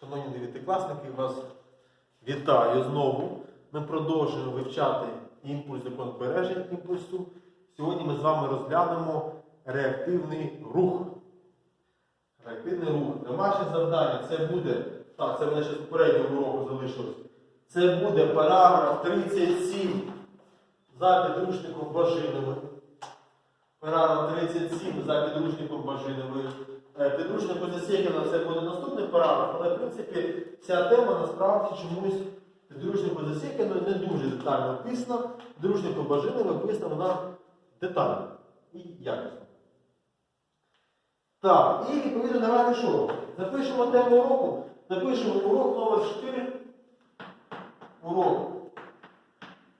Шановні дев'ятикласники, вас вітаю знову. Ми продовжуємо вивчати імпульс закон збереження імпульсу. Сьогодні ми з вами розглянемо реактивний рух. Реактивний рух. Домашнє завдання це буде. Так, це мене ще з попереднього уроку залишилось. Це буде параграф 37 за підручником Бажиновим. Параграф 37 за підручником Бажинової. Е, Підручнику Засєкіна це буде наступний параграф, але в принципі ця тема насправді чомусь підручнику Засєкіна не дуже детально описана. Підручнику Бажинової описана вона детально і якісно. Так, і відповідно давайте що? Запишемо тему уроку. Запишемо урок номер 4. Урок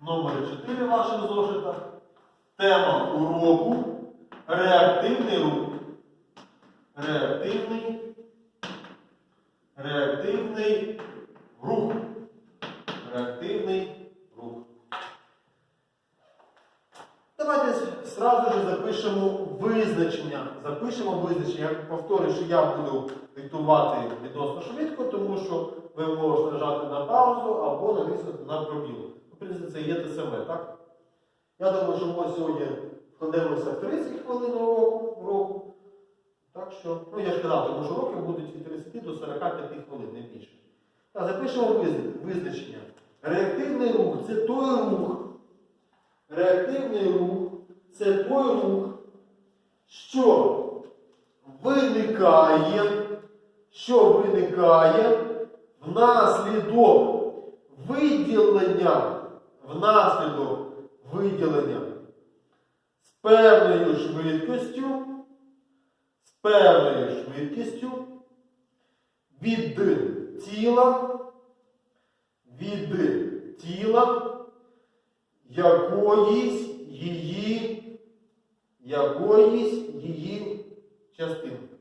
номер 4 вашого зошита. Тема уроку реактивний рух. Реактивний. Реактивний рух. Реактивний рух. Давайте сразу же запишемо визначення. Запишемо визначення. Я повторюю, що я буду диктувати відносно швидко, тому що ви можете нажати на паузу або натиснути на пробіл. В принципі, це є те саме, так? Я думаю, що ми сьогодні вкладемося в 30 хвилин уроку. Так що, ну я ж казав, тому що уроки будуть від 30 до 45 хвилин, не більше. Так, запишемо визначення. Реактивний рух це той рух. Реактивний рух це той рух, що виникає, що виникає внаслідок виділення, внаслідок виділення з певною швидкістю, певною швидкістю від тіла, від тіла якоїсь її, якоїсь її частинки.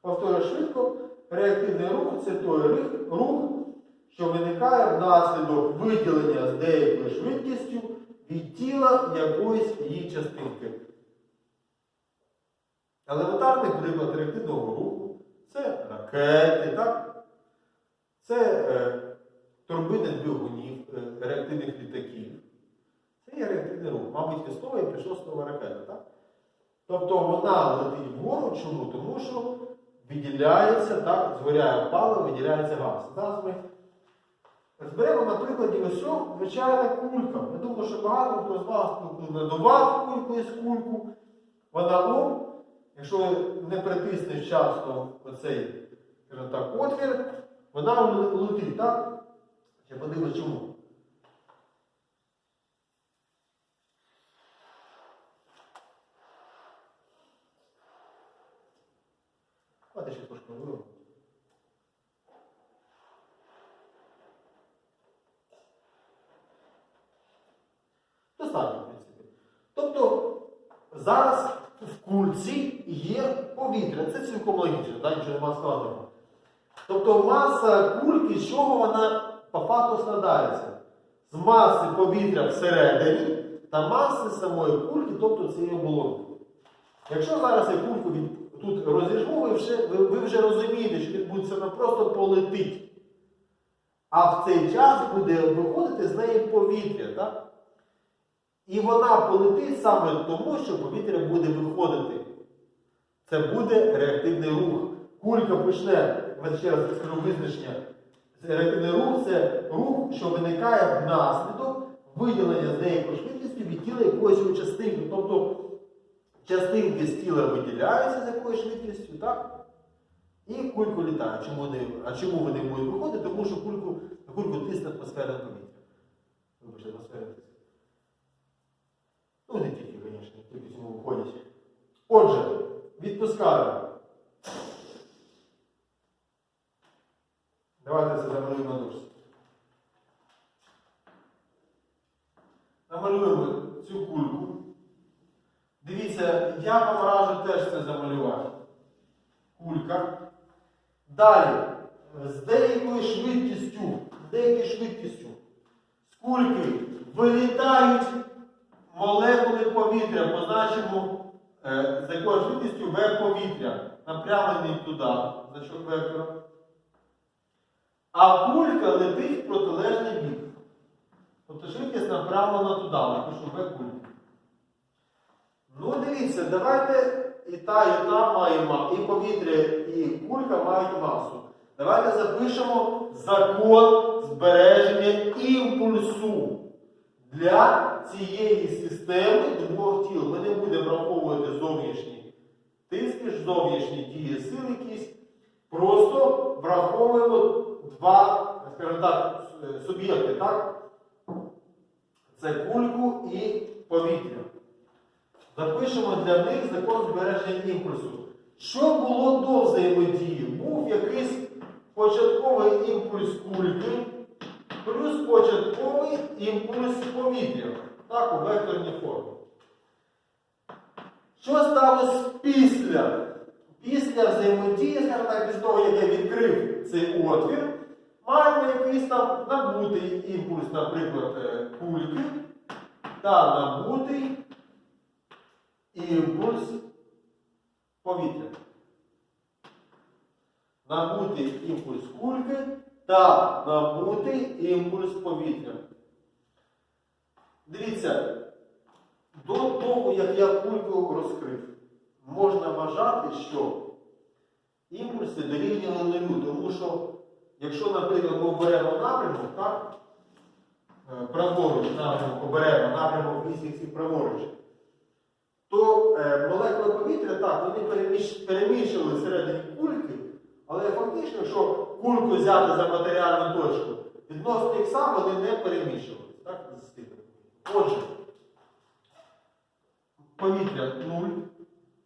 Повторю швидко, реактивний рух це той рух, що виникає внаслідок виділення з деякою швидкістю від тіла якоїсь її частинки. Елементарний приклад реактивного руху це ракети, так? це е, турбини двигунів, е, реактивних літаків. Це є реактивний рух. Мабуть, від слова і пішло слово ракета. Так? Тобто вона летить вгору. Чому? Тому що виділяється, так, згоряє паливо, виділяється газ. Зараз ми розберемо на прикладі ось звичайна кулька. Я думаю, що багато хто з вас надував кульку із кульку. Вона лом, якщо не притиснеш часто оцей так, отвір, вона летить, так? Я подивлюсь чому. Давайте ще трошки вирвемо. Достатньо, в принципі. Тобто зараз в кульці є повітря. Це цілком логічно, да? нічого нема складного. Тобто маса кульки, з чого вона по факту складається? З маси повітря всередині та маси самої кульки, тобто цієї оболонки. Якщо зараз я кульку від, тут розіжму, ви вже, ви, ви вже розумієте, що відбудеться, вона просто полетить. А в цей час буде виходити з неї повітря. Так? І вона полетить саме тому, що повітря буде виходити. Це буде реактивний рух. Кулька почне, ще раз скажу визначення. Реактивний рух це рух, що виникає внаслідок виділення з деякою швидкістю від тіла якоїсь частинки. Тобто частинки з тіла виділяються з якоюсь швидкістю, так? І кульку літає. Чому вони, а чому вони будуть виходити? Тому що кульку, кульку тисне атмосферне повітря. Вибачте, атмосферне тиск. Ну, не тільки, звісно, тільки цьому виходять. Отже, відпускаю. Давайте це замалюємо на дошці. Намалюємо цю кульку. Дивіться, я вам теж це замалювати. Кулька. Далі, з деякою швидкістю, з деякою швидкістю з кульки вилітають молекули повітря, позначимо з якою швидкістю В повітря, напрямлений туди, значок вектора. а кулька летить в протилежний бік. Тобто швидкість направлена туди, напишу В кульки. Ну, дивіться, давайте і та, і та маємо, і повітря, і кулька мають масу. Давайте запишемо закон збереження імпульсу для цієї системи двох тіл. Ми не будемо враховувати зовнішні тиски, зовнішні дії сил якісь. Просто враховуємо два, скажімо так, суб'єкти, так? Це кульку і повітря. Запишемо для них закон збереження імпульсу. Що було до взаємодії? Був якийсь початковий імпульс кульки плюс початковий імпульс повітря. Так, у векторній формі. Що сталося після? Після взаємодії, скажімо так, після того, як я відкрив цей отвір, маємо якийсь там набутий імпульс, наприклад, е, кульки та набутий імпульс повітря. Набутий імпульс кульки та набутий імпульс повітря. Дивіться, до того, як я кульку розкрив, можна вважати, що імпульси дорівнювали нулю, тому що, якщо, наприклад, ми оберемо напрямок, так, е, праворуч напрямок оберемо, напрямок вісім праворуч, то е, молекули повітря, так, вони переміщ, переміщили всередині кульки, але фактично, якщо кульку взяти за матеріальну точку, відносно ікса вони не переміщувалися. Так. Отже, повітря 0,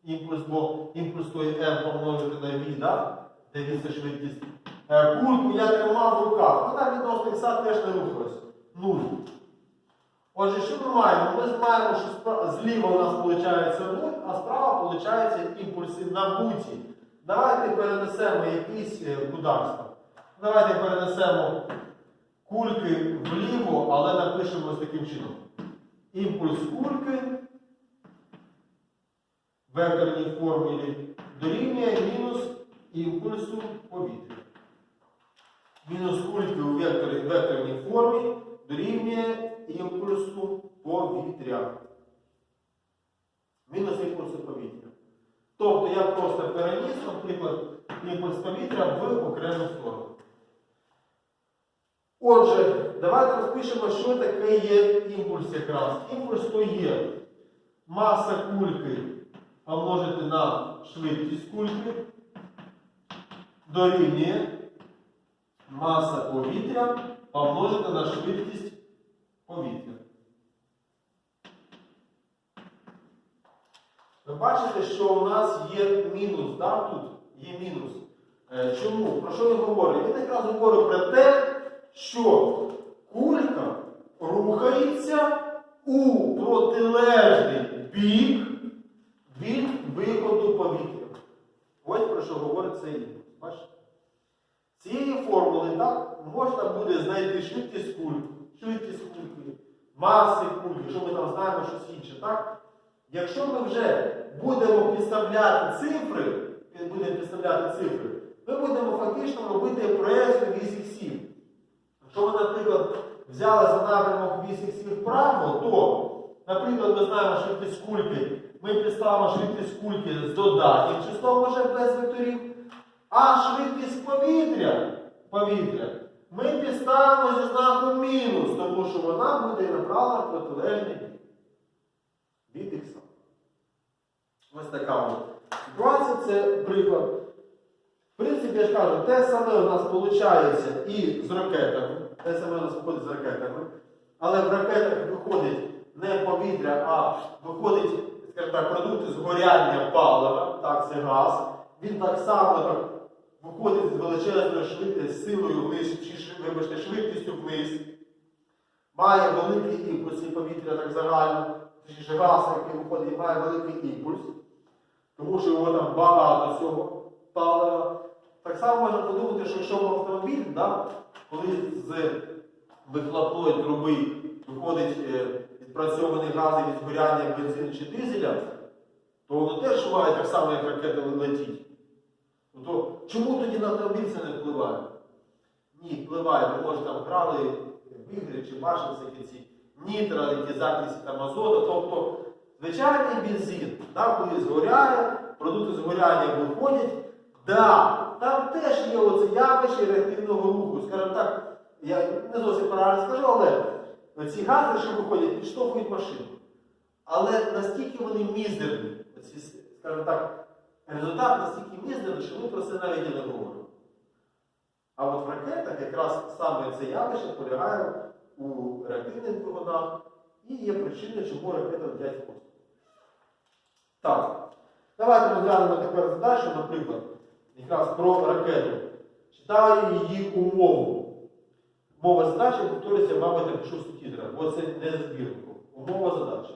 імпульс, бо імпульс тої m помножити на v, да? де v це швидкість. Е, Кульку я тримав в руках, вона відносно ікса теж не рухалась. 0. Отже, що ми маємо? Ми маємо, що зліва у нас виходить 0, а справа виходить імпульси набуті. Давайте перенесемо якісь е, ударства. Давайте перенесемо кульки вліво, але напишемо ось таким чином. Імпульс кульки векторній формулі дорівнює мінус імпульсу повітря. Мінус кульки у векторній формі дорівнює імпульсу повітря. Мінус імпульсу повітря. Тобто я просто переніс, наприклад, імпульс повітря в окрему сторону. Отже, давайте розпишемо, що таке є імпульс якраз. Імпульс то є маса кульки помножити на швидкість кульки дорівнює маса повітря помножити на швидкість повітря. Ви бачите, що у нас є мінус, да, тут є мінус. Е, Чому? Про що він говорить? Він якраз говорить про те, що кулька рухається у протилежний бік від виходу повітря. Ось про що говорить цей імпульс. Бачите? Цієї формули так, можна буде знайти швидкість кульки, швидкість кульки, маси кульки, що ми там знаємо щось інше. так? Якщо ми вже будемо підставляти цифри, будемо підставляти цифри, ми будемо фактично робити проекцію вісіх сім. Якщо ми, наприклад, взяли за напрямок вісіх сім вправо, то, наприклад, ми знаємо швидкість кульки, ми підставимо швидкість кульки з додатнім числом вже без векторів, а швидкість повітря, повітря ми підставимо зі знаком мінус, тому що вона буде направлена протилежний бік. Ось така от ситуація, це приклад. В принципі, я ж кажу, те саме у нас виходить і з ракетами. Те саме у нас виходить з ракетами. Але в ракетах виходить не повітря, а виходить, скажімо так, продукти згоряння палива, так, це газ. Він так само так, виходить з величезною швидкістю, силою вниз, чи вибачте, швидкістю вниз. Має великий імпульс повітря так загально, газ, який виходить, має великий імпульс, тому що його там багато цього палива. Так само можна подумати, що якщо автомобіль, да, коли з вихлопної труби виходить е, відпрацьований газ від згоряння бензину чи дизеля, то воно теж має так само, як ракета летіть. Ну, то чому тоді на автомобіль це не впливає? Ні, впливає, ви може там грали в ігри чи бачили ці закисі там азоту. Тобто звичайний бензин, да, коли згоряє, продукти згоряння виходять, да, там теж є оце явище реактивного руху. Скажімо так, я не зовсім правильно скажу, але ці гази, що виходять, підштовхують машину. Але настільки вони мізерні, оці, скажімо так, результат настільки мізерний, що ми про це навіть і не говоримо. А от в ракетах якраз саме це явище полягає у реактивних двигунах і є причиною, чому ракети летять в космос. Так, давайте розглянемо тепер задачу, наприклад, якраз про ракету. Читаю її умову. Мова задачі повторюється, мабуть, я пишу в бо це не збірку. Умова задачі.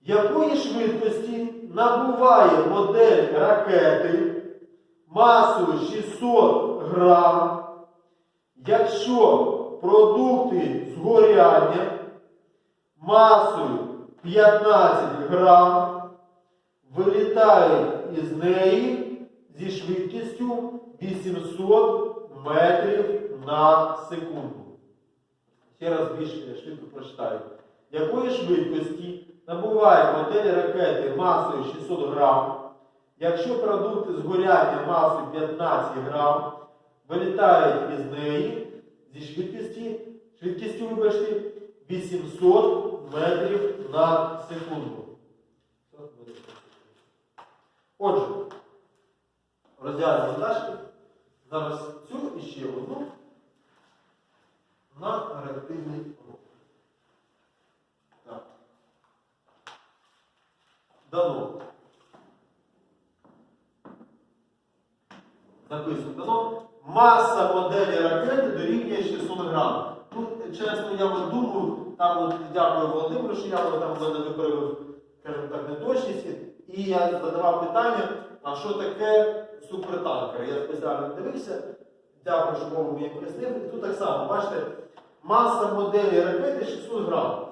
Якої швидкості набуває модель ракети масою 600 грам, якщо продукти згоряння масою 15 грам вилітають із неї зі швидкістю 800 метрів на секунду. Ще раз більш швидко прочитаю. Якої швидкості набуває модель ракети масою 600 грам, якщо продукти згоряння масою 15 грам вилітають із неї зі швидкості, швидкістю, вибачте, 800 метрів на секунду. Отже, розглянемо задачки. Зараз цю і ще одну на реактивний. Так. Дано. Записуємо. Дано. Маса моделі ракети дорівнює 600 грам. Ну, чесно, я от думаю, там от, дякую Володимиру, що я там мене виправив, скажімо так, неточність. І я задавав питання, а що таке супертанкер? Я спеціально дивився. Дякую, що Богу мені пояснив. І тут так само, бачите, маса моделі ракети 600 грам.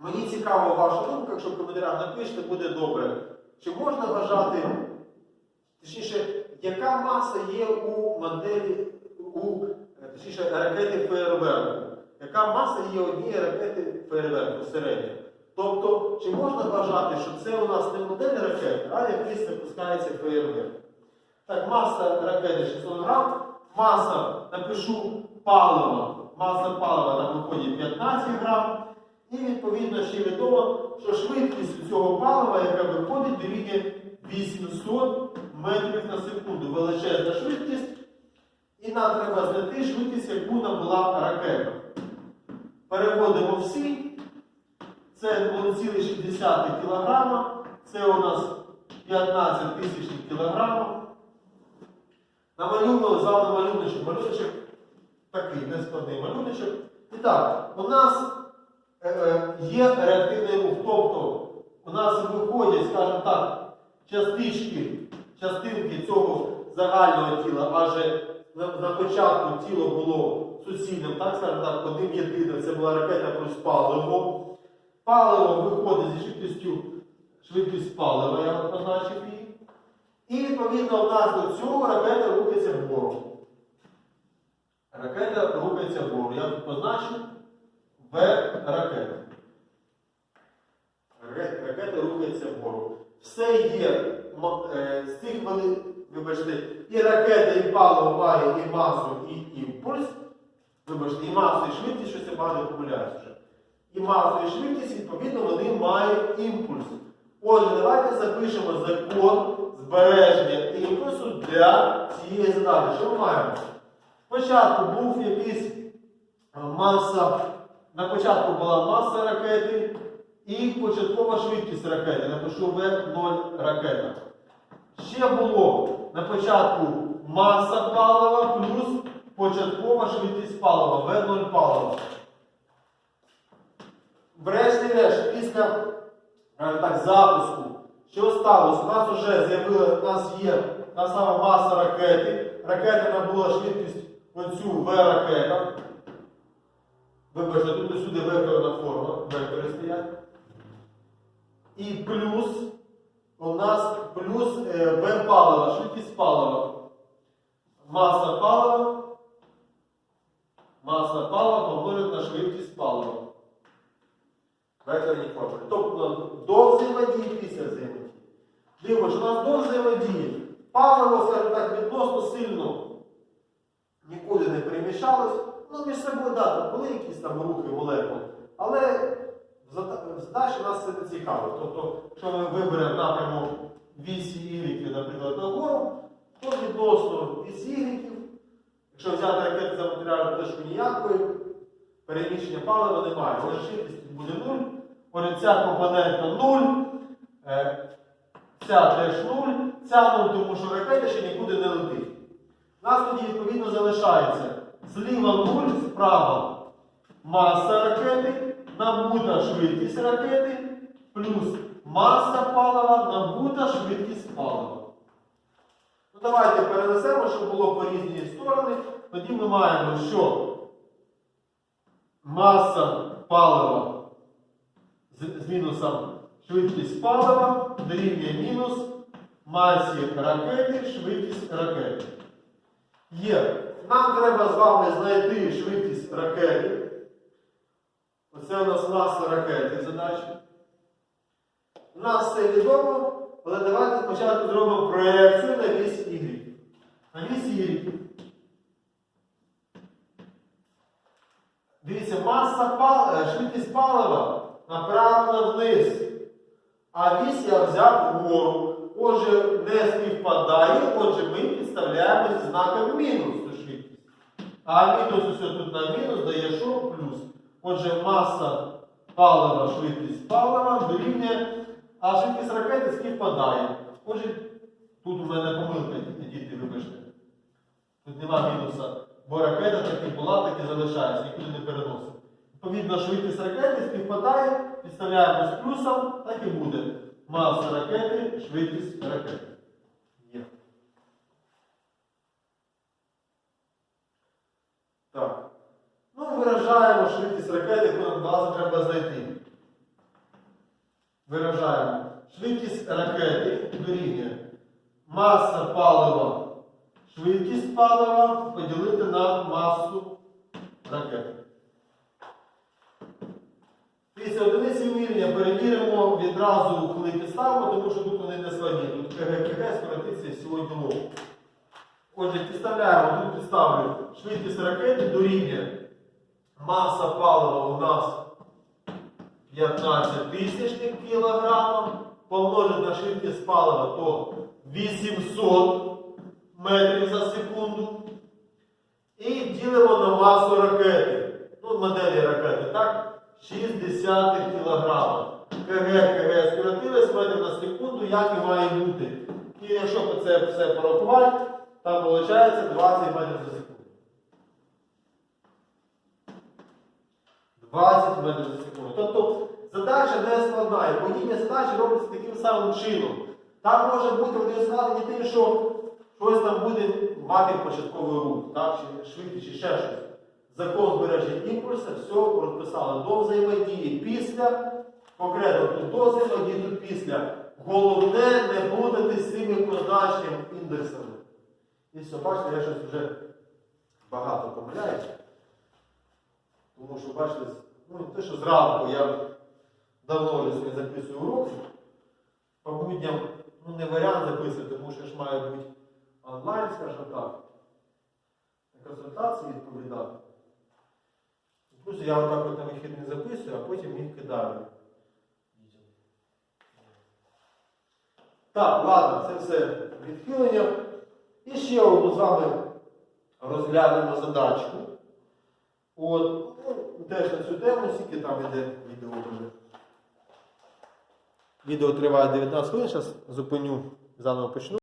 Мені цікава ваша думка, якщо в коментарях напишете, буде добре. Чи можна вважати, точніше, яка маса є у моделі, у точніше, ракети фейерверку? Яка маса є однієї ракети фейерверку середня? Тобто, чи можна вважати, що це у нас не модель ракети, а якийсь випускається фейерверк? Так, маса ракети 600 грам, маса, напишу палива, маса палива там виходить 15 грам. І відповідно ще відомо, що швидкість цього палива, яка виходить, дорівнює 800 метрів на секунду. Величезна швидкість. І нам треба знайти швидкість, яку набула ракета. Переводимо всі. Це 0,6 кг. Це у нас 15 тисячних кілограмів. Намалюємо з вами малюночок. Малюночок такий нескладний малюночок. І так, у нас е, е, є реактивний рух. Тобто у нас виходять, скажімо так, частички, частинки цього загального тіла, адже на, на початку тіло було суцільним, так скажімо так, одним єдиним, це була ракета плюс паливо. Паливо виходить зі швидкістю швидкість палива, я позначив її. І відповідно в нас до цього ракета рухається вгору. Ракета рухається вгору. Я тут позначу В ракета. Ракета рухається вгору. Все є е, з цих вели- вибачте, і ракета, і паливо має і масу, і імпульс. Вибачте, і масу, і швидкість, щось я багато помиляюсь вже. І масу, і швидкість, відповідно, вони мають імпульс. Отже, давайте запишемо закон збереження імпульсу для цієї задачі. Що ми маємо? Спочатку був якийсь е, маса, на початку була маса ракети і початкова швидкість ракети. Напишу В0 ракета. Ще було на початку маса палива плюс початкова швидкість палива, В0 палива. Врешті-решт, після е, так, запуску, що сталося? У нас вже з'явила, у нас є та сама маса ракети. Ракета набула швидкість оцю В-ракета. Вибачте, тут і сюди векторна форма, вектори стоять. І плюс у нас плюс е, В палива, швидкість палива. маса палива, маса палива помножить на швидкість палива. Векторні формули. Тобто до взаємодії після взаємодії. Дивимося, у нас до взаємодії паливо, скажімо так, відносно сильно нікуди не переміщалось. Ну, між собою, да, були якісь там рухи молекул. Але задачі нас це не цікаво. Тобто, якщо ми виберемо напрямок вісі Y, наприклад, нагору, то відносно вісі Y, якщо взяти ракети за матеріальну точку ніякої, переміщення палива немає. Отже, швидкість буде 0, отже, ця компонента 0, е, ця теж 0, ця 0, тому що ракета ще нікуди не летить. У нас тоді відповідно залишається зліва 0, справа маса ракети, набута швидкість ракети, плюс маса палива, набута швидкість палива. Ну, давайте перенесемо, щоб було по різні сторони. Тоді ми маємо, що маса палива з, з мінусом швидкість палива дорівнює мінус масі ракети, швидкість ракети. Є. Нам треба з вами знайти швидкість ракети. Оце у нас маса ракети задача. У нас це відомо, але давайте спочатку зробимо проєкцію на вісь Y. На вісь Y. Дивіться, маса пал... е, швидкість палива направлена вниз. А вісь я взяв вгору. Отже, не співпадає, отже, ми підставляємо знаком мінус. А мінус усе тут на мінус дає що? Плюс. Отже, маса палива, швидкість палива дорівнює, а швидкість ракети співпадає. Отже, тут у мене помилка, діти, вибачте. Тут нема мінуса, бо ракета так і була, так і залишається, нікуди не переносить. Відповідно, швидкість ракети співпадає, підставляємо з плюсом, так і буде. Маса ракети, швидкість ракети. Є. Так. Ну, виражаємо швидкість ракети, яку нам треба знайти. Виражаємо. Швидкість ракети дорівнює маса палива, швидкість палива поділити на масу ракети. Після одиниці вміряння перевіримо відразу, коли підставимо, тому що тут вони не складні. Тут КГ, скоротиться всього діло. Отже, підставляємо, тут підставлю швидкість ракети дорівнює маса палива у нас 15 тисячних кілограмів, помножити на швидкість палива, то 800 метрів за секунду. І ділимо на масу ракети. Ну, моделі ракети, так? 60 кг. КГ, КГ скоротилось метрів на секунду, як і має бути. І якщо це все порахувати, там виходить 20 метрів за секунду. 20 метрів за секунду. Тобто задача не складна. І подібні задачі робляться таким самим чином. Там може бути вони складені тим, що щось там буде мати початковий рух, так? чи швидкість, чи ще щось. Закон збереження імпульсу, все розписали до взаємодії після, конкретно тут до взаємодії, тут після. Головне не плутати з цими позначенням індексами. І все, бачите, я щось вже багато помиляюся. Тому що, бачите, ну, те, що зранку я давно вже собі записую уроки, по будням ну, не варіант записувати, тому що ж має бути онлайн, скажімо так, на консультації відповідати. Плюс я отак от на вихідних записую, а потім їх кидаю. Так, ладно, це все відхилення. І ще одну з вами розглянемо задачку. От, ну, теж на цю тему, скільки там йде відео вже. Відео триває 19 хвилин, зараз зупиню, заново почну.